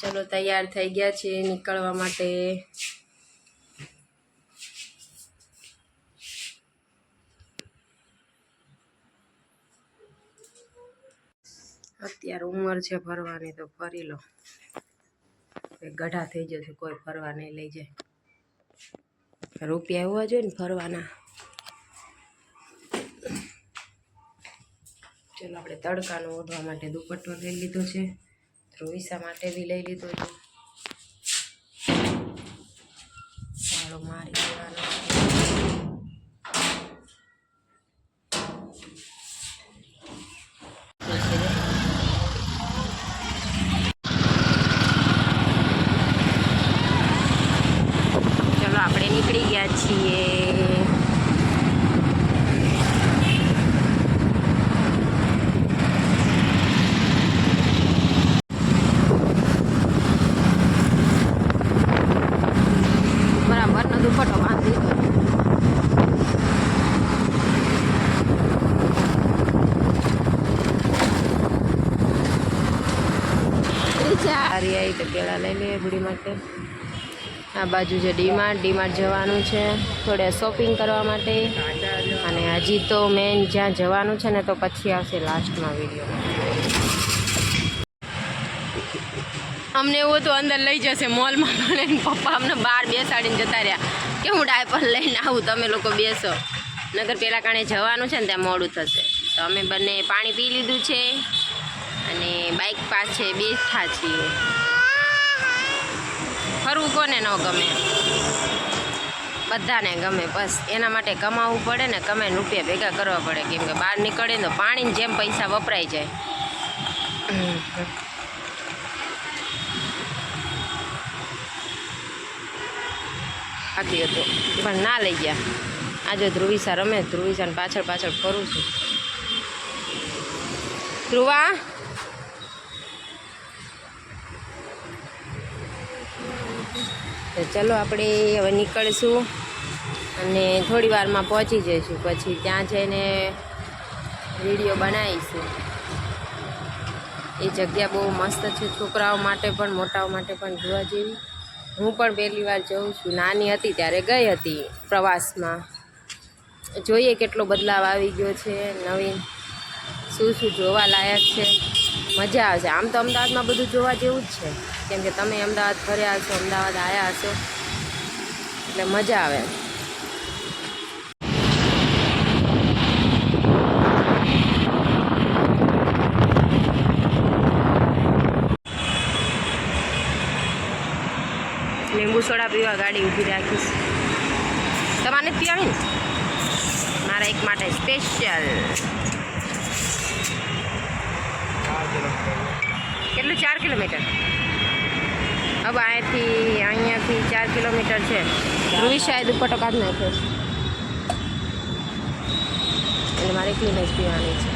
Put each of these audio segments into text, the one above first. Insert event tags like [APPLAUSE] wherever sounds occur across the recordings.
ચલો, તૈયાર થઈ ગયા છે નીકળવા માટે. અત્યારે ઉંમર છે ફરવાની તો ફરી લો. ગઢા થઈ જશે કોઈ ફરવા નહીં લઈ જાય. રૂપિયા હોવા જોઈએ ને ફરવાના. ચલો, આપણે તડકાનો ઓઢવા માટે દુપટ્ટો લઈ લીધો છે. ધ્રુવિસા માટે બી લઈ લીધો છે ચાલો મારી દેવાનો. આપણે નીકળી ગયા છીએ બરાબરનો દુપટ્ટો બાંધી દીધો સારી આવી તો કેળા લઈ લઈએ ગુડી માટે. આ બાજુ છે ડીમાર્ટ. ડીમાર્ટ જવાનું છે થોડે શોપિંગ કરવા માટે. અને હજી તો મેન જ્યાં જવાનું છે ને તો પછી આવશે લાસ્ટમાં વીડિયો અમને એવું તો અંદર લઈ જશે મોલમાં [LAUGHS] પણ પપ્પા અમને બહાર બેસાડીને જતા રહ્યા. કે હું ડાયપર લઈને આવું, તમે લોકો બેસો. નગર પેલા કાણે જવાનું છે ને ત્યાં મોડું થશે. તો અમે બંને પાણી પી લીધું છે. અને બાઇક પાસે બેઠા છીએ. ફરવું કોને ન ગમે? બધાને ગમે, બસ. એના માટે કમાવવું પડે ને કમાઈને રૂપિયા ભેગા કરવા પડે. કેમ કે બહાર નીકળે તો પાણીની જેમ પૈસા વપરાઈ જાય. બાકી હતું પણ ના લઈ ગયા. આજે ધ્રુવિસા રમે, ધ્રુવિસાને પાછળ પાછળ ફરું છું. ધ્રુવા? તો ચલો આપણે હવે નીકળશું અને થોડી વારમાં પહોંચી જઈશું. પછી ત્યાં જઈને વીડિયો બનાવીશું. એ જગ્યા બહુ મસ્ત છે. છોકરાઓ માટે પણ, મોટાઓ માટે પણ જોવા જેવી. હું પણ પહેલી વાર જઉં છું. નાની હતી ત્યારે ગઈ હતી પ્રવાસમાં. જોઈએ કેટલો બદલાવ આવી ગયો છે. નવીન શું શું જોવા લાયક છે. મજા આવશે. આમ તો અમદાવાદમાં બધું જોવા જેવું જ છે. કેમ કે તમે અમદાવાદ ફર્યા હશો અમદાવાદ આવ્યા હશો. એટલે મજા આવે. લીંબુ સોડા પીવા ગાડી ઊભી રાખીશ. તમારે પીવાની? ને મારા એક માટે સ્પેશિયલ કેટલું? ચાર કિલોમીટર. હવે અહીંયાથી અહીંયાથી ચાર કિલોમીટર છે ધ્રુવિશાએ દુપટ્ટો કાઢ નાખ્યો છે. એટલે મારે એકલી નહીં પીવાની છે.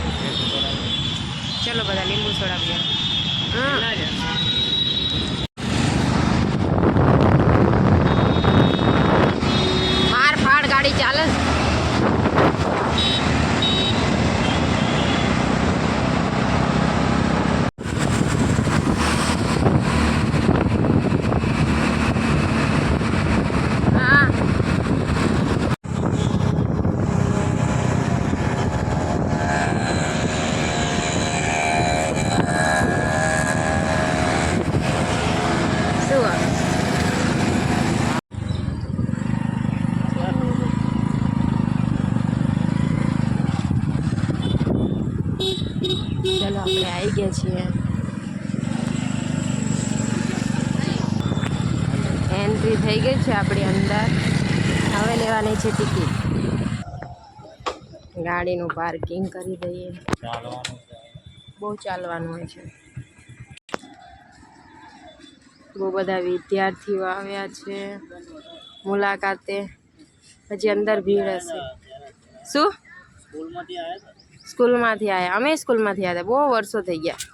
ચલો બધા લીંબુ સોડા પીવા હા માર ફાડ ગાડી ચાલે છે. હા શું ચલો આપણે આવી ગયા છીએ. એન્ટ્રી થઈ ગઈ છે આપણી અંદર. હવે લેવાની છે ટિકિટ ગાડીનું પાર્કિંગ કરી દઈએ. બહુ ચાલવાનું હોય છે. બહુ બધા વિદ્યાર્થીઓ આવ્યા છે. મુલાકાતે. હજી અંદર ભીડ હશે. શું? સ્કૂલમાંથી આવ્યા અમે સ્કૂલમાંથી આવ્યા બહુ વર્ષો થઈ ગયા.